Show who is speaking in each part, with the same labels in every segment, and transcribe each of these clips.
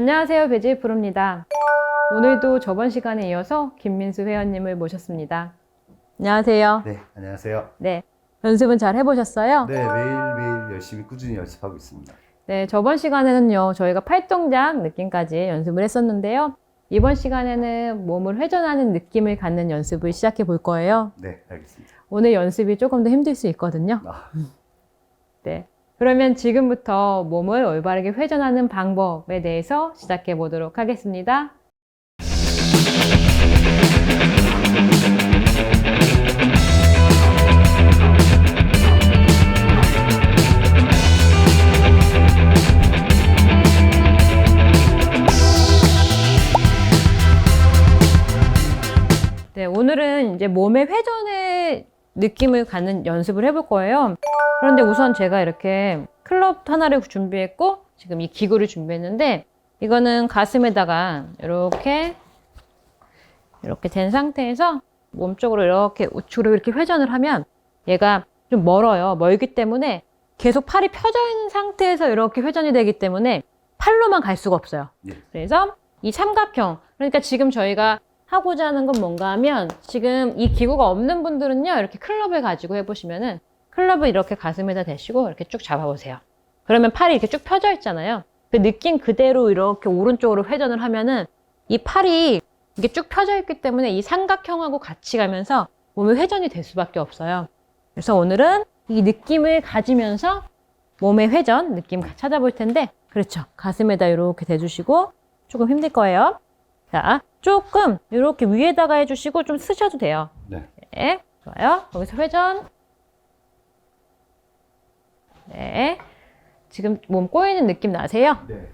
Speaker 1: 안녕하세요. 배지 프로입니다. 오늘도 저번 시간에 이어서 김민수 회원님을 모셨습니다. 안녕하세요.
Speaker 2: 네, 안녕하세요.
Speaker 1: 네. 연습은 잘 해보셨어요?
Speaker 2: 네, 매일매일 열심히 꾸준히 연습하고 있습니다.
Speaker 1: 네, 저번 시간에는요, 저희가 팔동작 느낌까지 연습을 했었는데요. 이번 시간에는 몸을 회전하는 느낌을 갖는 연습을 시작해 볼 거예요.
Speaker 2: 네, 알겠습니다.
Speaker 1: 오늘 연습이 조금 더 힘들 수 있거든요.
Speaker 2: 아,
Speaker 1: 네. 그러면 지금부터 몸을 올바르게 회전하는 방법에 대해서 시작해 보도록 하겠습니다. 네, 오늘은 이제 몸의 회전의 느낌을 갖는 연습을 해볼 거예요. 그런데 우선 제가 이렇게 클럽 하나를 준비했고, 지금 이 기구를 준비했는데, 이거는 가슴에다가 이렇게, 이렇게 된 상태에서 몸 쪽으로 이렇게 우측으로 이렇게 회전을 하면 얘가 좀 멀어요. 멀기 때문에 계속 팔이 펴져 있는 상태에서 이렇게 회전이 되기 때문에 팔로만 갈 수가 없어요.
Speaker 2: 예.
Speaker 1: 그래서 이 삼각형, 그러니까 지금 저희가 하고자 하는 건 뭔가 하면 지금 이 기구가 없는 분들은요, 이렇게 클럽을 가지고 해보시면은 클럽을 이렇게 가슴에다 대시고 이렇게 쭉 잡아보세요. 그러면 팔이 이렇게 쭉 펴져 있잖아요. 그 느낌 그대로 이렇게 오른쪽으로 회전을 하면은 이 팔이 이게 쭉 펴져 있기 때문에 이 삼각형하고 같이 가면서 몸이 회전이 될 수밖에 없어요. 그래서 오늘은 이 느낌을 가지면서 몸의 회전 느낌 찾아볼 텐데, 그렇죠. 가슴에다 이렇게 대주시고 조금 힘들 거예요. 자, 조금 이렇게 위에다가 해주시고 좀 쓰셔도 돼요.
Speaker 2: 네.
Speaker 1: 네, 좋아요. 여기서 회전. 네. 지금 몸 꼬이는 느낌 나세요?
Speaker 2: 네.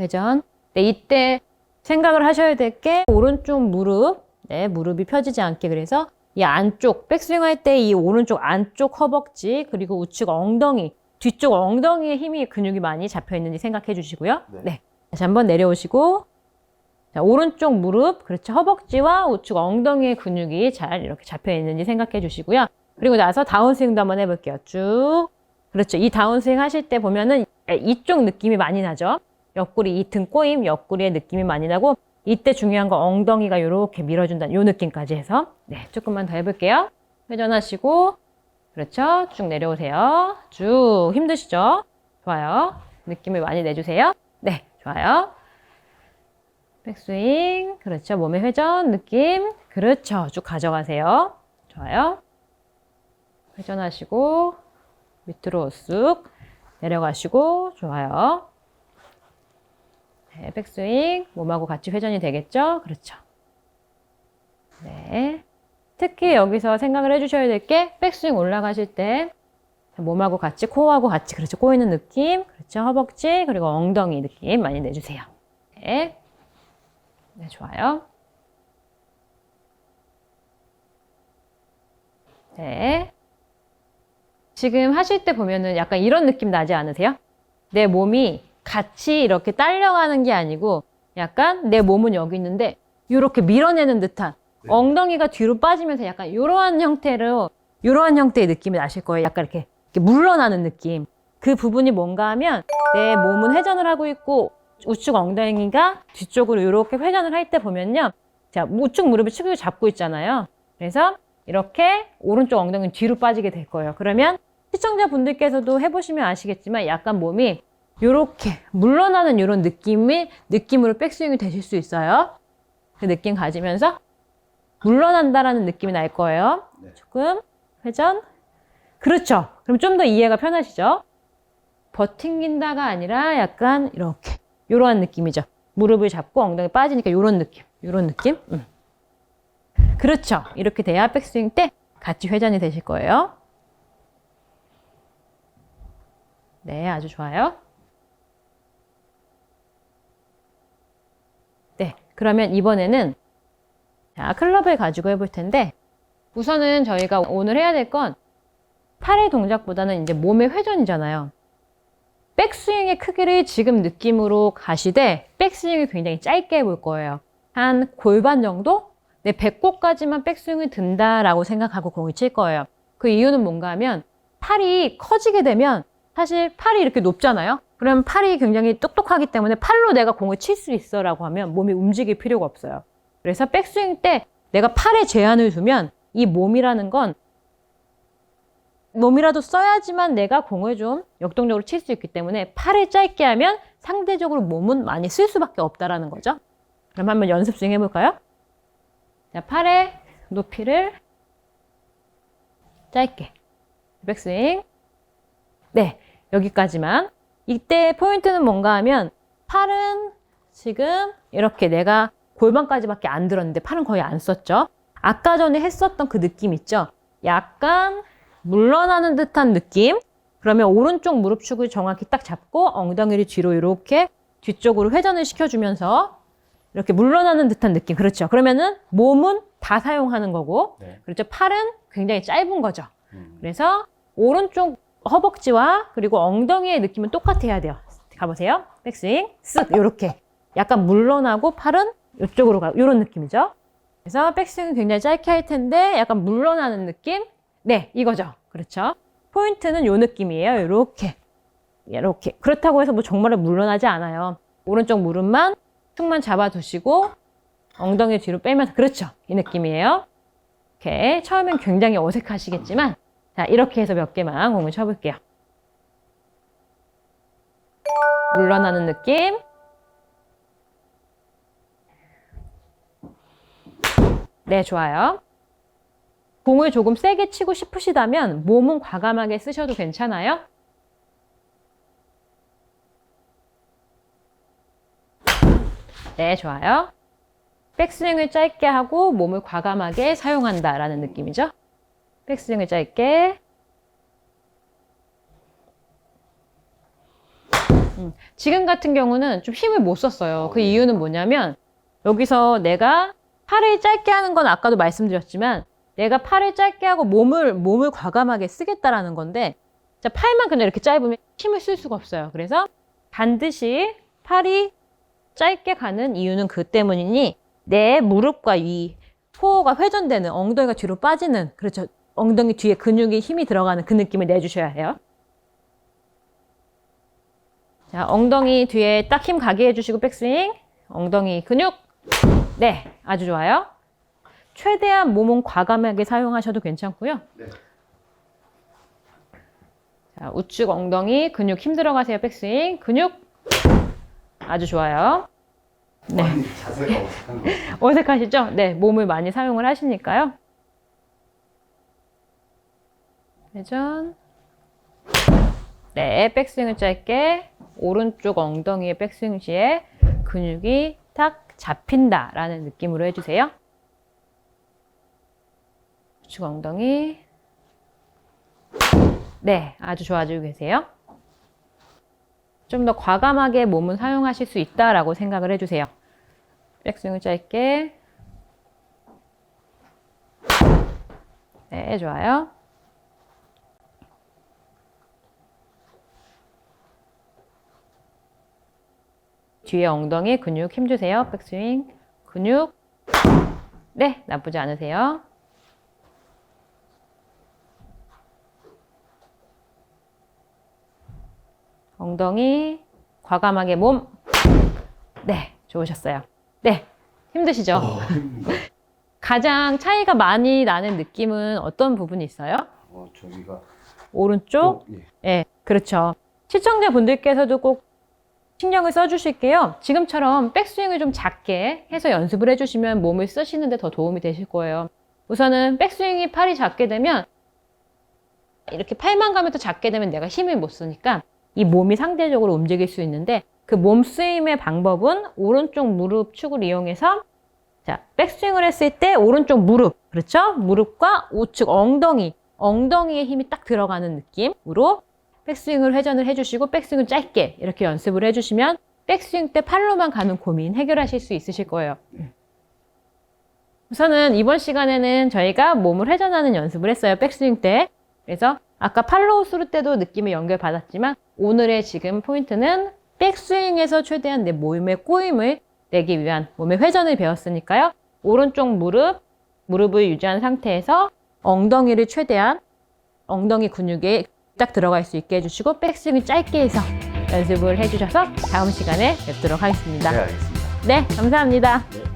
Speaker 1: 회전. 네, 이때 생각을 하셔야 될 게 오른쪽 무릎, 네, 무릎이 펴지지 않게 그래서 이 안쪽 백스윙 할 때 이 오른쪽 안쪽 허벅지 그리고 우측 엉덩이, 뒤쪽 엉덩이에 힘이 근육이 많이 잡혀 있는지 생각해 주시고요.
Speaker 2: 네.
Speaker 1: 네. 다시 한번 내려오시고 자, 오른쪽 무릎, 그렇죠. 허벅지와 우측 엉덩이의 근육이 잘 이렇게 잡혀 있는지 생각해 주시고요. 그리고 나서 다운스윙도 한번 해볼게요. 쭉. 그렇죠. 이 다운스윙 하실 때 보면은 이쪽 느낌이 많이 나죠. 옆구리, 이 등 꼬임, 옆구리의 느낌이 많이 나고 이때 중요한 건 엉덩이가 이렇게 밀어준다는 요 느낌까지 해서 네, 조금만 더 해볼게요. 회전하시고 그렇죠. 쭉 내려오세요. 쭉 힘드시죠? 좋아요. 느낌을 많이 내주세요. 네, 좋아요. 백스윙, 그렇죠. 몸의 회전 느낌, 그렇죠. 쭉 가져가세요. 좋아요. 회전하시고 밑으로 쑥 내려가시고 좋아요. 네, 백스윙 몸하고 같이 회전이 되겠죠? 그렇죠. 네. 특히 여기서 생각을 해주셔야 될 게 백스윙 올라가실 때 몸하고 같이 코어하고 같이 그렇죠 꼬이는 느낌 그렇죠 허벅지 그리고 엉덩이 느낌 많이 내주세요. 네, 네 좋아요. 네. 지금 하실 때 보면은 약간 이런 느낌 나지 않으세요? 내 몸이 같이 이렇게 딸려가는 게 아니고 약간 내 몸은 여기 있는데 이렇게 밀어내는 듯한
Speaker 2: 네.
Speaker 1: 엉덩이가 뒤로 빠지면서 약간 이러한 형태로 이러한 형태의 느낌이 나실 거예요. 약간 이렇게, 이렇게 물러나는 느낌. 그 부분이 뭔가 하면 내 몸은 회전을 하고 있고 우측 엉덩이가 뒤쪽으로 이렇게 회전을 할 때 보면요. 자, 우측 무릎이 축을 잡고 있잖아요. 그래서 이렇게 오른쪽 엉덩이는 뒤로 빠지게 될 거예요. 그러면 시청자분들께서도 해보시면 아시겠지만 약간 몸이 이렇게 물러나는 이런 느낌이 느낌으로 백스윙이 되실 수 있어요. 그 느낌 가지면서 물러난다라는 느낌이 날 거예요.
Speaker 2: 네.
Speaker 1: 조금 회전. 그렇죠. 그럼 좀 더 이해가 편하시죠? 버팅긴다가 아니라 약간 이렇게 이러한 느낌이죠. 무릎을 잡고 엉덩이 빠지니까 이런 느낌, 이런 느낌. 음. 그렇죠. 이렇게 돼야 백스윙 때 같이 회전이 되실 거예요. 네, 아주 좋아요. 네, 그러면 이번에는 자, 클럽을 가지고 해볼 텐데 우선은 저희가 오늘 해야 될 건 팔의 동작보다는 이제 몸의 회전이잖아요. 백스윙의 크기를 지금 느낌으로 가시되 백스윙을 굉장히 짧게 해볼 거예요. 한 골반 정도? 내 배꼽까지만 백스윙을 든다라고 생각하고 공을 칠 거예요. 그 이유는 뭔가 하면 팔이 커지게 되면 사실 팔이 이렇게 높잖아요. 그럼 팔이 굉장히 똑똑하기 때문에 팔로 내가 공을 칠 수 있어 라고 하면 몸이 움직일 필요가 없어요. 그래서 백스윙 때 내가 팔에 제한을 두면 이 몸이라는 건 몸이라도 써야지만 내가 공을 좀 역동적으로 칠 수 있기 때문에 팔을 짧게 하면 상대적으로 몸은 많이 쓸 수밖에 없다라는 거죠. 그럼 한번 연습 스윙 해볼까요? 자, 팔의 높이를 짧게. 백스윙. 네, 여기까지만. 이때 포인트는 뭔가 하면 팔은 지금 이렇게 내가 골반까지밖에 안 들었는데 팔은 거의 안 썼죠. 아까 전에 했었던 그 느낌 있죠? 약간 물러나는 듯한 느낌. 그러면 오른쪽 무릎축을 정확히 딱 잡고 엉덩이를 뒤로 이렇게 뒤쪽으로 회전을 시켜주면서 이렇게 물러나는 듯한 느낌. 그렇죠. 그러면은 몸은 다 사용하는 거고,
Speaker 2: 네.
Speaker 1: 그렇죠. 팔은 굉장히 짧은 거죠.
Speaker 2: 음.
Speaker 1: 그래서 오른쪽 허벅지와 그리고 엉덩이의 느낌은 똑같아야 돼요. 가보세요. 백스윙, 쓱 이렇게 약간 물러나고 팔은 이쪽으로 가 이런 느낌이죠. 그래서 백스윙은 굉장히 짧게 할 텐데 약간 물러나는 느낌. 네, 이거죠. 그렇죠. 포인트는 이 느낌이에요. 이렇게 이렇게 그렇다고 해서 뭐 정말로 물러나지 않아요. 오른쪽 무릎만 툭만 잡아두시고 엉덩이 뒤로 빼면서 그렇죠. 이 느낌이에요. 이렇게 처음엔 굉장히 어색하시겠지만 자 이렇게 해서 몇 개만 공을 쳐 볼게요. 물러나는 느낌. 네, 좋아요. 공을 조금 세게 치고 싶으시다면 몸은 과감하게 쓰셔도 괜찮아요. 네, 좋아요. 백스윙을 짧게 하고 몸을 과감하게 사용한다라는 느낌이죠. 백스윙을 짧게. 음, 지금 같은 경우는 좀 힘을 못 썼어요. 그 이유는 뭐냐면 여기서 내가 팔을 짧게 하는 건 아까도 말씀드렸지만 내가 팔을 짧게 하고 몸을 몸을 과감하게 쓰겠다라는 건데 자, 팔만 그냥 이렇게 짧으면 힘을 쓸 수가 없어요. 그래서 반드시 팔이 짧게 가는 이유는 그 때문이니 내 무릎과 위 코어가 회전되는 엉덩이가 뒤로 빠지는 그렇죠. 엉덩이 뒤에 근육이 힘이 들어가는 그 느낌을 내주셔야 해요. 자, 엉덩이 뒤에 딱 힘 가게 해주시고 백스윙. 엉덩이 근육. 네, 아주 좋아요. 최대한 몸은 과감하게 사용하셔도 괜찮고요.
Speaker 2: 네.
Speaker 1: 자, 우측 엉덩이 근육 힘 들어 가세요. 백스윙. 근육. 아주 좋아요. 네.
Speaker 2: 자세가 어색한 것 같아요.
Speaker 1: 어색하시죠? 네, 몸을 많이 사용을 하시니까요. 회전. 네, 백스윙을 짧게 오른쪽 엉덩이의 백스윙 시에 근육이 탁 잡힌다라는 느낌으로 해주세요. 우측 엉덩이. 네, 아주 좋아지고 계세요. 좀 더 과감하게 몸을 사용하실 수 있다라고 생각을 해주세요. 백스윙을 짧게. 네, 좋아요. 뒤에 엉덩이 근육 힘주세요. 백스윙. 근육. 네, 나쁘지 않으세요. 엉덩이. 과감하게 몸. 네, 좋으셨어요. 네, 힘드시죠?
Speaker 2: 어.
Speaker 1: 가장 차이가 많이 나는 느낌은 어떤 부분이 있어요?
Speaker 2: 어, 저기가
Speaker 1: 오른쪽?
Speaker 2: 또, 예.
Speaker 1: 예, 그렇죠. 시청자분들께서도 꼭 신경을 써주실게요. 지금처럼 백스윙을 좀 작게 해서 연습을 해주시면 몸을 쓰시는데 더 도움이 되실 거예요. 우선은 백스윙이 팔이 작게 되면 이렇게 팔만 가면서 작게 되면 내가 힘을 못 쓰니까 이 몸이 상대적으로 움직일 수 있는데 그몸 쓰임의 방법은 오른쪽 무릎 축을 이용해서 자, 백스윙을 했을 때 오른쪽 무릎, 그렇죠? 무릎과 우측 엉덩이, 엉덩이에 힘이 딱 들어가는 느낌으로 백스윙을 회전을 해주시고 백스윙을 짧게 이렇게 연습을 해주시면 백스윙 때 팔로만 가는 고민 해결하실 수 있으실 거예요. 우선은 이번 시간에는 저희가 몸을 회전하는 연습을 했어요. 백스윙 때. 그래서 아까 팔로우 스루 때도 느낌을 연결받았지만 오늘의 지금 포인트는 백스윙에서 최대한 내 몸의 꼬임을 내기 위한 몸의 회전을 배웠으니까요. 오른쪽 무릎, 무릎을 유지한 상태에서 엉덩이를 최대한 엉덩이 근육에 딱 들어갈 수 있게 해주시고 백스윙을 짧게 해서 연습을 해주셔서 다음 시간에 뵙도록 하겠습니다.
Speaker 2: 네, 알겠습니다.
Speaker 1: 네, 감사합니다.
Speaker 2: 네.